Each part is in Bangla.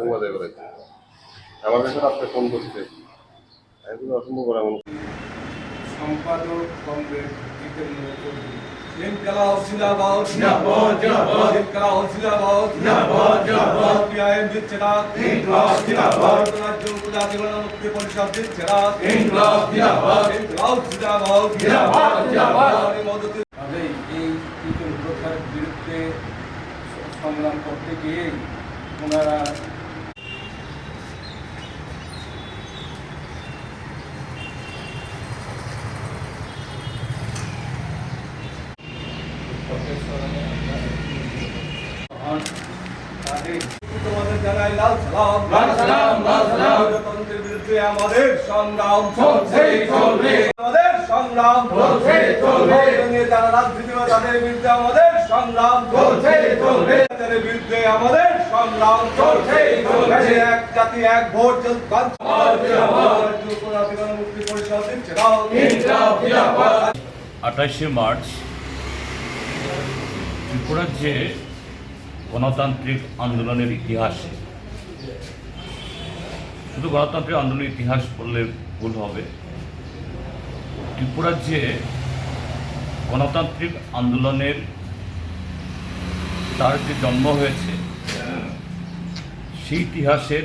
সংবাদে করেছে আমার কাছে আপনি ফোন করছে এগুলো অসম্ভব করা এমন সম্পাদক কমরেড ইনকলাব জিন্দাবাদ জিন্দাবাদ, জিন্দাবাদ। ইনকলাব জিন্দাবাদ জিন্দাবাদ, জিন্দাবাদ। পিআইএম জিন্দাবাদ ইনকলাব জিন্দাবাদ। রাজ্য জাতীয় মুক্তি পরিষদ জিন্দাবাদ ইনকলাব জিন্দাবাদ। ইনকলাব জিন্দাবাদ জিন্দাবাদ, জিন্দাবাদ। এই এই প্রথার বিরুদ্ধে সংগ্রাম করতে গিয়ে ওনারা জানাই লাল সালাম লাল সালাম, লাল সালাম। গণতন্ত্রের বিরুদ্ধে আমাদের সংগ্রাম চলছে, চলবে। আমাদের সংগ্রাম চলছে, চলবে। নিয়ে যারা রাজনীতিবাদ তাদের বিরুদ্ধে আমাদের সংগ্রাম চলছে, চলবে। তাদের বিরুদ্ধে আমাদের সংগ্রাম চলছে, চলবে। এক জাতি এক ভোট চল জিন্দাবাদ। মুক্তি পরিষদ দিচ্ছে ইনকলাব জিন্দাবাদ। আঠাশে মার্চ ত্রিপুরার যে গণতান্ত্রিক আন্দোলনের ইতিহাসে শুধু গণতান্ত্রিক আন্দোলনের ইতিহাস বললে ভুল হবে। ত্রিপুরার যে গণতান্ত্রিক আন্দোলনের তার যে জন্ম হয়েছে, সেই ইতিহাসের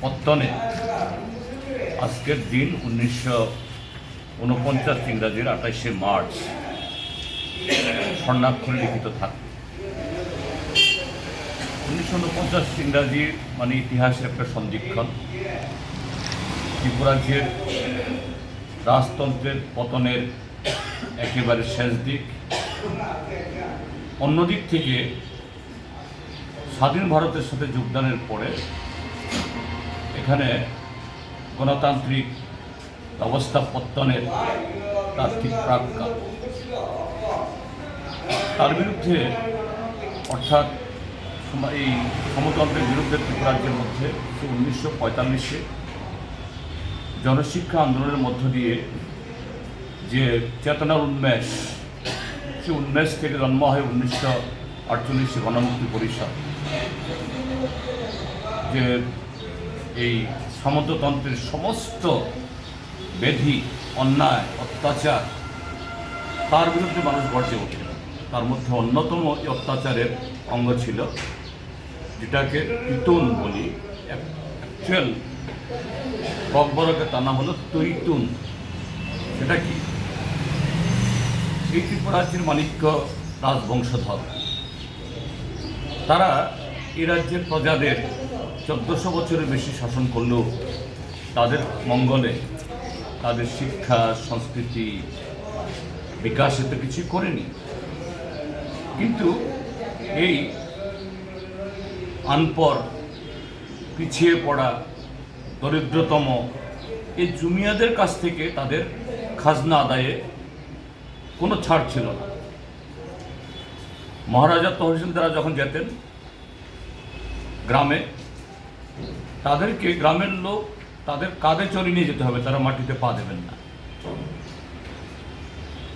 পত্তনে আজকের দিন উনিশশো ঊনপঞ্চাশ ইংরাজির আঠাশে মার্চ স্বর্ণাক্ষরে লিখিত থাকে উনিশশো ঊনপঞ্চাশ ইংরাজি মানে ইতিহাসের একটা সন্ধিক্ষণ। ত্রিপুরাজ্যের রাজতন্ত্রের পতনের একেবারে শেষ দিক। অন্যদিক থেকে স্বাধীন ভারতের সাথে যোগদানের পরে এখানে গণতান্ত্রিক ব্যবস্থা পত্তনের তার ঠিক প্রাক্কাল। তার বিরুদ্ধে অর্থাৎ এই সমতন্ত্রের বিরুদ্ধে ত্রিপুরাজ্যের মধ্যে সে উনিশশো পঁয়তাল্লিশে জনশিক্ষা আন্দোলনের মধ্য দিয়ে যে চেতনার উন্মেষ, সে উন্মেষ থেকে জন্ম হয় উনিশশো আটচল্লিশে গণমুক্তি পরিষদ। যে এই সামন্ততন্ত্রের সমস্ত বেধি, অন্যায়, অত্যাচার, তার বিরুদ্ধে মানুষ গর্জে ওঠে। তার মধ্যে অন্যতম অত্যাচারের অঙ্গ ছিল যেটাকে পিতুন বলি অ্যাকচুয়াল ককবরকে তার নাম হলো তৈতুন। সেটা কি? এই ত্রিপুরাজ্যের মাণিক্য রাজবংশধর। তারা এই রাজ্যের প্রজাদের চোদ্দশো বছরের বেশি শাসন করলেও তাদের মঙ্গলে তাদের শিক্ষা, সংস্কৃতি বিকাশে তো কিছু করেনি। কিন্তু এই আনপর, পিছিয়ে পড়া দরিদ্রতম এই জুমিয়াদের কাছ থেকে তাদের খাজনা আদায়ে কোনো ছাড় ছিল না। মহারাজা তহসিলদারা যখন যেতেন, গ্রামে, তাদেরকে গ্রামের লোক তাদের কাঁধে চড়ে নিয়ে যেতে হবে, তারা মাটিতে পা দেবেন না।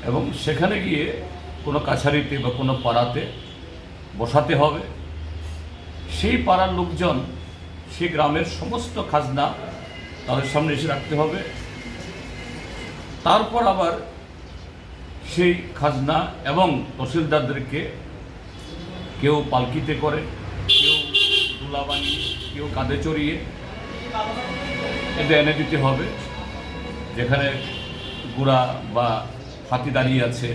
এবং সেখানে গিয়ে কোনো কাছারিতে বা কোনো পাড়াতে বসাতে হবে। সেই পাড়ার লোকজন, সেই গ্রামের সমস্ত খাজনা তাদের সামনে এসে রাখতে হবে। তারপর আবার সেই খাজনা এবং তহসিলদারদেরকে কেউ পালকিতে করে, কেউ তুলা বানিয়ে, কেউ কাঁধে চড়িয়ে এটা এনে দিতে হবে। যেখানে গুড়া বা হাতি দাঁড়িয়ে আছে,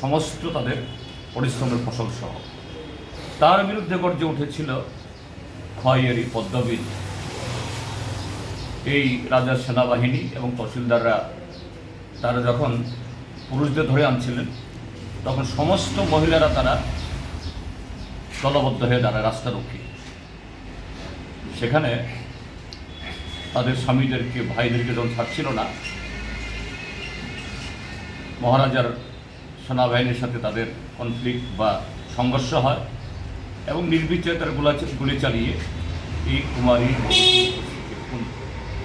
সমস্ত তাদের পরিশ্রমের ফসল সহ। তার বিরুদ্ধে গর্জে উঠেছিল খয়েরি পদ্মবিদ। এই রাজার সেনাবাহিনী এবং তহসিলদাররা তারা যখন পুরুষদের ধরে আনছিলেন, তখন সমস্ত মহিলারা তারা দলবদ্ধ হয়ে দাঁড়ায় রাস্তারক্ষী সেখানে তাদের স্বামীদেরকে, ভাইদেরকে যখন ছাড়ছিল না, মহারাজার সেনাবাহিনীর সাথে তাদের কনফ্লিক্ট বা সংঘর্ষ হয়। এবং নির্বিচারে তারগুলা চালিয়ে এই কুমারী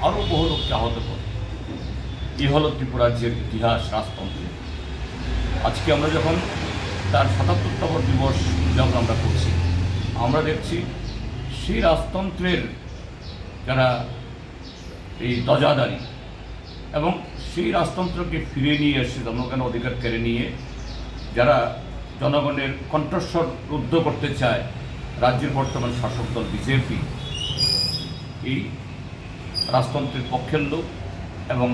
আরও বহু লোককে আহত করে। এই হলো ত্রিপুরাজ্যের ইতিহাস রাজতন্ত্রের আজকে আমরা যখন তার সাতাত্তরতম দিবস যখন আমরা করছি, আমরা দেখছি সেই রাজতন্ত্রের যারা এই দজাদারি এবং সেই রাজতন্ত্রকে ফিরিয়ে নিয়ে এসে জনগণের অধিকার কেড়ে নিয়ে যারা জনগণের কণ্ঠস্বর রুদ্ধ করতে চায় রাজ্যের বর্তমান শাসক দল বিজেপি। এই রাজতন্ত্রের পক্ষের লোক এবং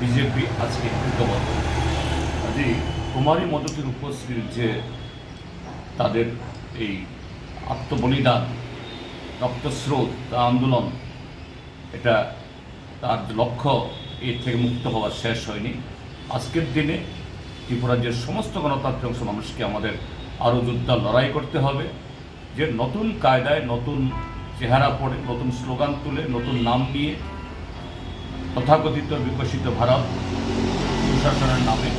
বিজেপি আজকে ঐক্যবদ্ধ। কাজেই কুমারী মদতের উপশ্রীর যে তাদের এই আত্মবলিদান, রক্তস্রোত, তা আন্দোলন, এটা তার লক্ষ্য, এর থেকে মুক্ত হওয়া শেষ হয়নি। আজকের দিনে ত্রিপুরা রাজ্যের সমস্ত গণতান্ত্রিক অংশ মানুষকে আমাদের আরও যোদ্ধা লড়াই করতে হবে। যে নতুন কায়দায়, নতুন চেহারা পড়ে নতুন স্লোগান তুলে, নতুন নাম নিয়ে তথাকথিত বিকশিত ভারত সুশাসনের নামে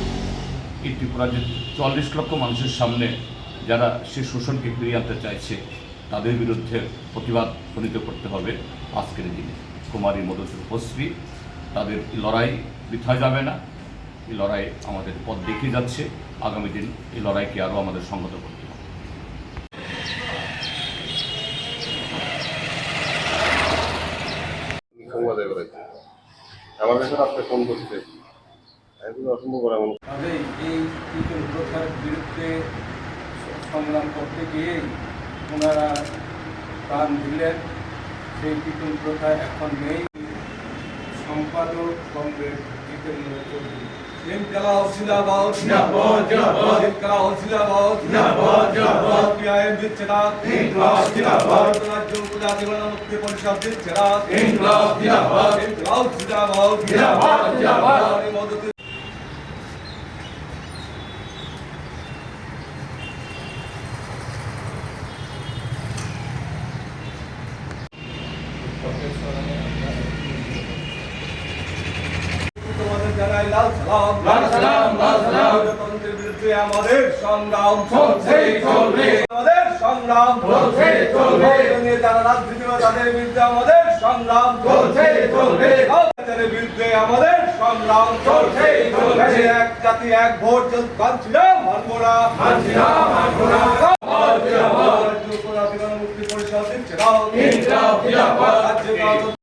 এই ত্রিপুরা যে চল্লিশ লক্ষ মানুষের সামনে যারা সে শোষণকে ফিরিয়ে আনতে চাইছে, তাদের বিরুদ্ধে প্রতিবাদ ধ্বনিত করতে হবে আজকের দিনে। কুমারী মধুসূর তাদের লড়াই বৃথা যাবে না। এই লড়াই আমাদের পথ দেখিয়ে যাচ্ছে। আগামী দিন এই লড়াইকে আরও আমাদের সংগত করতে আমার কাছে ফোন অসম্ভব করা এই প্রথার বিরুদ্ধে সংগ্রাম করতে গিয়েই ওনারা প্রাণ দিলেন। সেই কীর্তন প্রথা এখন নেই। সম্পাদক কমরেড জিতেন্দ্র চৌধুরী। ইনকলাব জিন্দাবাদ জিন্দাবাদ, জিন্দাবাদ। ইনকলাব জিন্দাবাদ জিন্দাবাদ, জিন্দাবাদ। সিপিআইএম জিন্দাবাদ ইনকলাব জিন্দাবাদ। রাজ্য উপজাতি গণমুক্তি পরিষদ জিন্দাবাদ ইনকলাব জিন্দাবাদ। ইনকলাব জিন্দাবাদ জিন্দাবাদ, জিন্দাবাদ। কুমারী মদতের তোমাদের জানাই লাল সালাম লাল সালাম, লাল সালাম। গণতন্ত্রের বিরুদ্ধে আমাদের সংগ্রাম চলছে, চলবে। আমাদের সংগ্রাম চলছে, চলবে। যারা রাজনীতি তাদের বিরুদ্ধে আমাদের সংগ্রাম চলছে, চলবে। তাদের বিরুদ্ধে আমাদের সংগ্রাম চলছে, চলবে। এক জাতি এক ভোট কাঁদছিলাম মানবো না মানছি না, মানবো না। জিন্দাবাদ। রাজ্য উপজাতি গণমুক্তি পরিষদ জিন্দাবাদ। ইনকলাব জিন্দাবাদ। রাজ্য গণতন্ত্র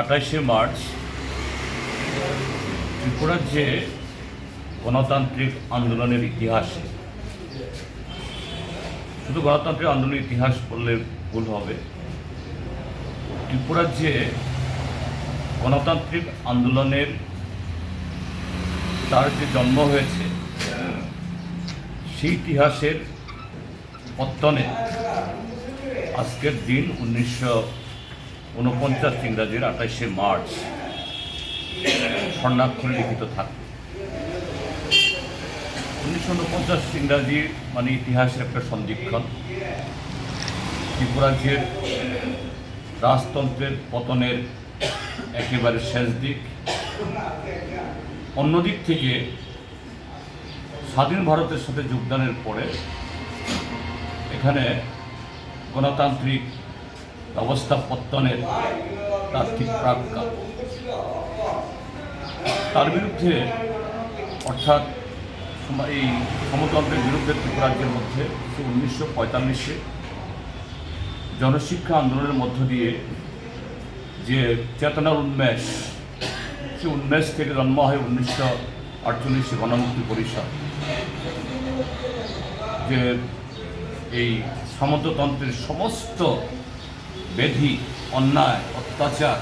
আঠাশে মার্চ ত্রিপুরার যে গণতান্ত্রিক আন্দোলনের ইতিহাসে, শুধু গণতান্ত্রিক আন্দোলনের ইতিহাস বললে ভুল হবে, ত্রিপুরার যে গণতান্ত্রিক আন্দোলনের, তার যে জন্ম হয়েছে, সেই ইতিহাসের পত্তনে আজকের দিন উনিশশো ঊনপঞ্চাশ ইংরাজির আঠাশে মার্চ। স্বর্ণাক্ষরে লিখিত থাকবে উনিশশো ঊনপঞ্চাশ ইংরাজি মানে ইতিহাসের একটা সন্ধিক্ষণ। ত্রিপুরাজ্যের রাজতন্ত্রের পতনের একেবারে শেষ দিক। অন্যদিক থেকে স্বাধীন ভারতের সাথে যোগদানের পরে এখানে গণতান্ত্রিক ব্যবস্থা পত্তনের তার ঠিক তার বিরুদ্ধে অর্থাৎ এই সমতন্ত্রের বিরুদ্ধে ত্রিপুরাজ্যের মধ্যে উনিশশো পঁয়তাল্লিশে জনশিক্ষা আন্দোলনের মধ্য দিয়ে যে চেতনার উন্মেষ, সে উন্মেষ থেকে জন্ম হয় উনিশশো আটচল্লিশে গণমুক্তি পরিষদ। যে এই সামন্ততন্ত্রের সমস্ত বেধি, অন্যায়, অত্যাচার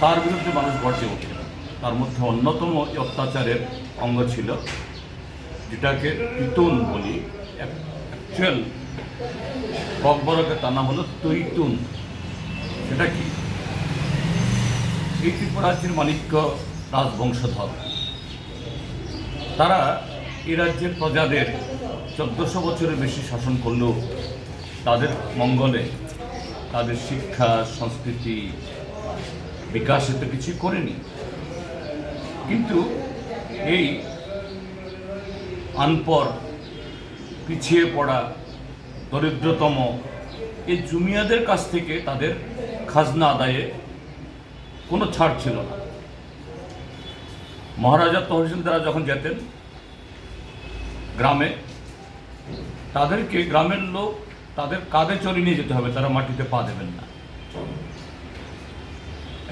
তার বিরুদ্ধে মানুষ গর্জে ওঠে। তার মধ্যে অন্যতম অত্যাচারের অঙ্গ ছিল, যেটাকে পিতুন বলি। অ্যাকচুয়াল বকবরকে তার নাম হলো তৈতুন। সেটা কি? এই ত্রিপুরাজ্যের মাণিক্য রাজবংশধর। তারা এই রাজ্যের প্রজাদের চোদ্দশো বছরের বেশি শাসন করলেও তাদের মঙ্গলে তাদের শিক্ষা, সংস্কৃতি বিকাশে তো কিছুই করেনি। কিন্তু এই আনপর পিছিয়ে পড়া দরিদ্রতম এই জুমিয়াদের কাছ থেকে তাদের খাজনা আদায়ে কোনো ছাড় ছিল না। মহারাজা তহসিলদারা যখন যেতেন গ্রামে, তাদেরকে গ্রামের লোক তাদের কাঁধে চড়ে নিয়ে যেতে হবে, তারা মাটিতে পা দেবেন না।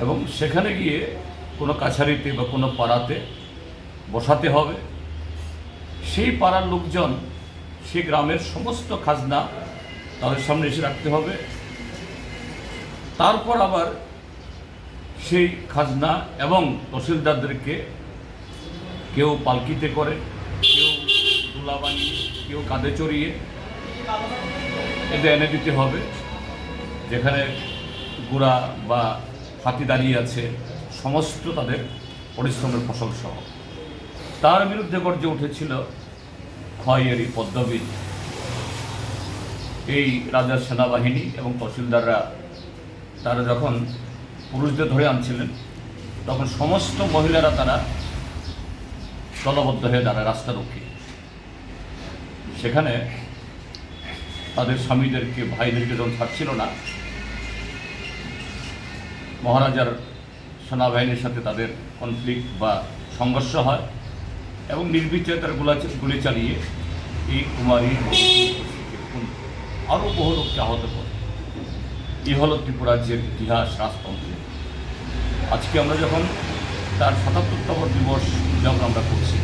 এবং সেখানে গিয়ে কোনো কাছারিতে বা কোনো পাড়াতে বসাতে হবে। সেই পাড়ার লোকজন, সেই গ্রামের সমস্ত খাজনা তাদের সামনে এসে রাখতে হবে। তারপর আবার সেই খাজনা এবং তহসিলদারদেরকে কেউ পালকিতে করে, কেউ তুলা বানিয়ে, কেউ কাঁধে চড়িয়ে এটা এনে দিতে হবে। যেখানে গুড়া বা হাতি দাঁড়িয়ে আছে সমস্ত তাদের পরিশ্রমের ফসল সহ। তার বিরুদ্ধে গর্জে উঠেছিল খয়েরি পদ্মবিদ এই রাজার সেনাবাহিনী এবং তহসিলদাররা তারা যখন পুরুষদের ধরে আনছিলেন, তখন সমস্ত মহিলারা তারা দলবদ্ধ হয়ে দাঁড়ায় রাস্তারক্ষী সেখানে তাদের স্বামীদেরকে, ভাইদেরকে যখন ছাড়ছিল না, মহারাজার সেনাবাহিনীর সাথে তাদের কনফ্লিক্ট বা সংঘর্ষ হয় এবং নির্বিচারে তার গোলা গুলি চালিয়ে এই কুমারী আরও বহু লোককে আহত করে। এই হল ত্রিপুরা রাজ্যের ইতিহাস, রাজতন্ত্র। আজকে আমরা যখন তার সাতাত্তরতম দিবস যখন আমরা করছি,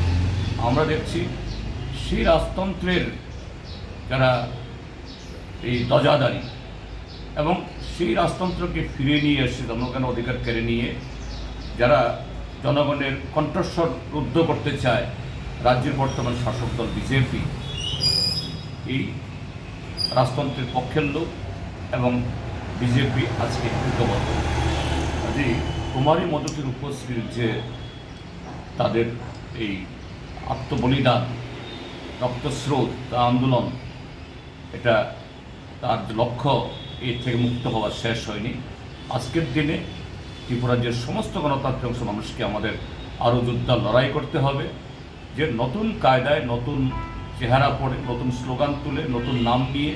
আমরা দেখছি সেই রাজতন্ত্রের যারা এই দজাদারি এবং সেই রাজতন্ত্রকে ফিরিয়ে নিয়ে এসে জনগণের অধিকার কেড়ে নিয়ে যারা জনগণের কণ্ঠস্বর রুদ্ধ করতে চায়, রাজ্যের বর্তমান শাসক দল বিজেপি, এই রাজতন্ত্রের পক্ষের লোক এবং বিজেপি আজকে ঐক্যবদ্ধ। কাজে কুমারী মদতের উপশ্রীর যে তাদের এই আত্মবলিদান, রক্তস্রোত, তা আন্দোলন, এটা তার লক্ষ্য, এর থেকে মুক্ত হওয়া শেষ হয়নি। আজকের দিনে ত্রিপুরাজ্যের সমস্ত গণতান্ত্রিক অংশ মানুষকে আমাদের আরও যোদ্ধা লড়াই করতে হবে। যে নতুন কায়দায়, নতুন চেহারা পড়ে নতুন স্লোগান তুলে, নতুন নাম নিয়ে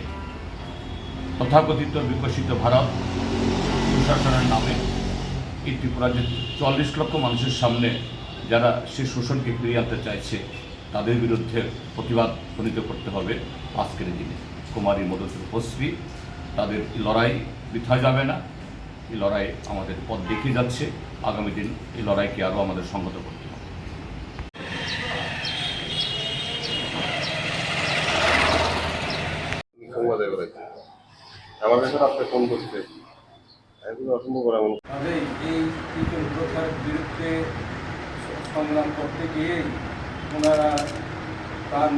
তথাকথিত বিকশিত ভারত সুশাসনের নামে এই ত্রিপুরাজ্যের চল্লিশ লক্ষ মানুষের সামনে যারা সে শোষণকে ফিরিয়ে আনতে চাইছে, তাদের বিরুদ্ধে প্রতিবাদ ধ্বনিত করতে হবে আজকের দিনে। কুমারী মধুসূর উপশ্রী তাদের লড়াই বৃথা যাবে না। এই লড়াই আমাদের পথ দেখিয়ে যাচ্ছে। আগামী দিন এই লড়াইকে আরও আমাদের সংহত করতে হবে। আমার কাছে ফোন আমি অসম্ভব করা এই প্রথার বিরুদ্ধে সংগ্রাম করতে গিয়েই ওনারা প্রাণ